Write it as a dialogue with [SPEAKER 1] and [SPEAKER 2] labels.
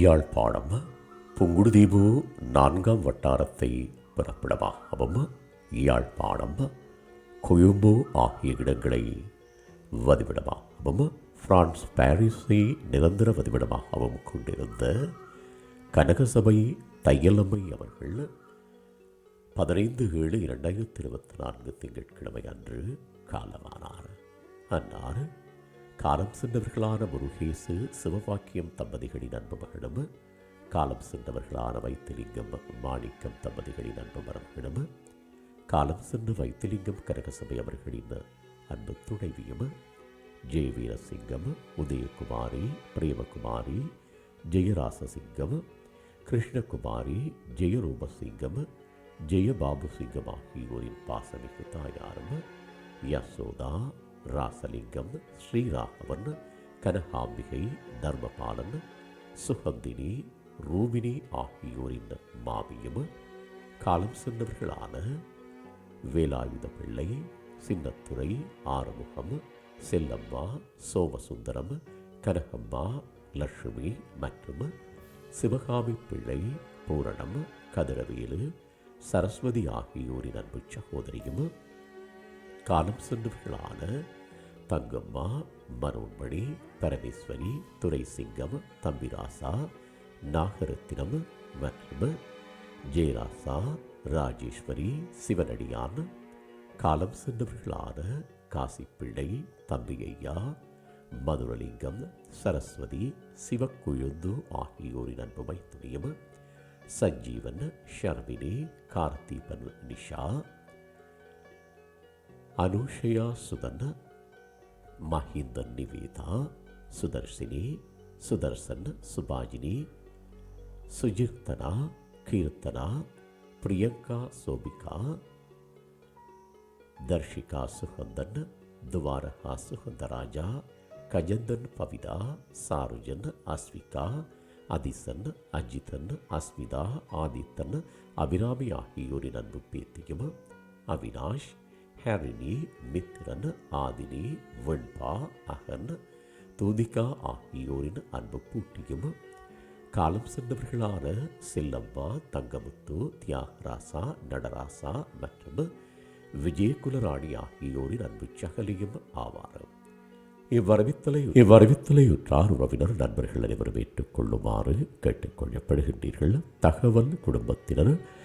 [SPEAKER 1] யாழ்ப்பாணம் புங்குடுதீவு நான்காம் வட்டாரத்தை பிறப்பிடமாகவும் யாழ்ப்பாணம் கொழும்பு ஆகிய இடங்களை வதிவிடமாகவும் பிரான்ஸ் பாரிஸை நிரந்தர வதிவிடமாகவும் கொண்டிருந்த கனகசபை தையலம்மை அவர்கள் பதினைந்து ஏழு இரண்டாயிரத்தி இருபத்தி நான்கு திங்கட்கிழமை அன்று காலமானார். அன்னார் காலம் சென்றவர்களான முருகேசு சிவபாக்கியம் தம்பதிகளின் அன்பு காலம் சென்றவர்களான வைத்திலிங்கம் மாணிக்கம் தம்பதிகளின் அன்பு மரங்களும் காலம் சென்று வைத்திலிங்கம் கனகசபை அவர்களின் அன்பு துணைவியும் ஜெய வீரசிங்கம் உதயகுமாரி பிரேமகுமாரி ஜெயராசசிங்கம் கிருஷ்ணகுமாரி ஜெயரூபசிங்கம் ஜெயபாபு சிங்கம் ஆகியோரின் பாசமிகு தாயாரும் யசோதா ராசலிங்கம் ஸ்ரீராகவன் கனகாம்பிகை தர்மபாலன் சுகந்தினி ரூபினி ஆகியோரின் மாமியும் காலம் சென்றவர்களான வேலாயுத பிள்ளை சின்னத்துறை ஆறுமுகம் செல்லம்மா சோமசுந்தரம் கனகம்மா லட்சுமி மற்றும் சிவகாமி பிள்ளை பூரணம் கதிரவேலு சரஸ்வதி ஆகியோரின் அன்பு சகோதரியும் காலம் சென்றவர்களான தங்கம்மா மனோன்மணி பரமேஸ்வரி துரைசிங்கம் தம்பிராசா நாகரத்தினம் மற்றும் ஜெயராசா ராஜேஸ்வரி சிவனடியான் காலம் சென்றவர்களான காசிப்பிள்ளை தம்பியையா மதுரலிங்கம் சரஸ்வதி சிவக்குழுந்து ஆகியோரின் அன்பு மைத்துனியும் சஞ்சீவன் ஷர்மினி கார்த்திபன் நிஷா அனுஷயா சுதன் மஹிந்தன் நிவேதா சுதர்ஷினி சுதர்சன் சுபாஜினி சுஜிர்த்தனா கீர்த்தனா பிரியங்கா சோபிகா தர்ஷிகா சுகந்தன் துவாரகா சுகந்தராஜா கஜந்தன் பவிதா சாருஜன் அஸ்விகா அதிசன் அஜிதன் அஸ்மிதா ஆதித்தன் அபிராமி ஆகியோரின் அன்பு பேத்தியும் அவினாஷ் ஹரிணி மித்ரன் ஆதினி வெண்பா அகன் தூதிகா ஆகியோரின் அன்பு பூட்டியும். காலம் சென்றவர்களான செல்லம்மா தங்கமுத்து தியாகராசா நடராசா மற்றும் விஜயகுலராணி ஆகியோரின் அன்பு சகலியும் ஆவார். இவ்வரவித்தலை இவ்வரவித்தலையுற்றார் உறவினர் நண்பர்கள் அனைவரும் ஏற்றுக்கொள்ளுமாறு கேட்டுக்கொள்ளப்படுகின்றீர்கள். தகவல் குடும்பத்தினர்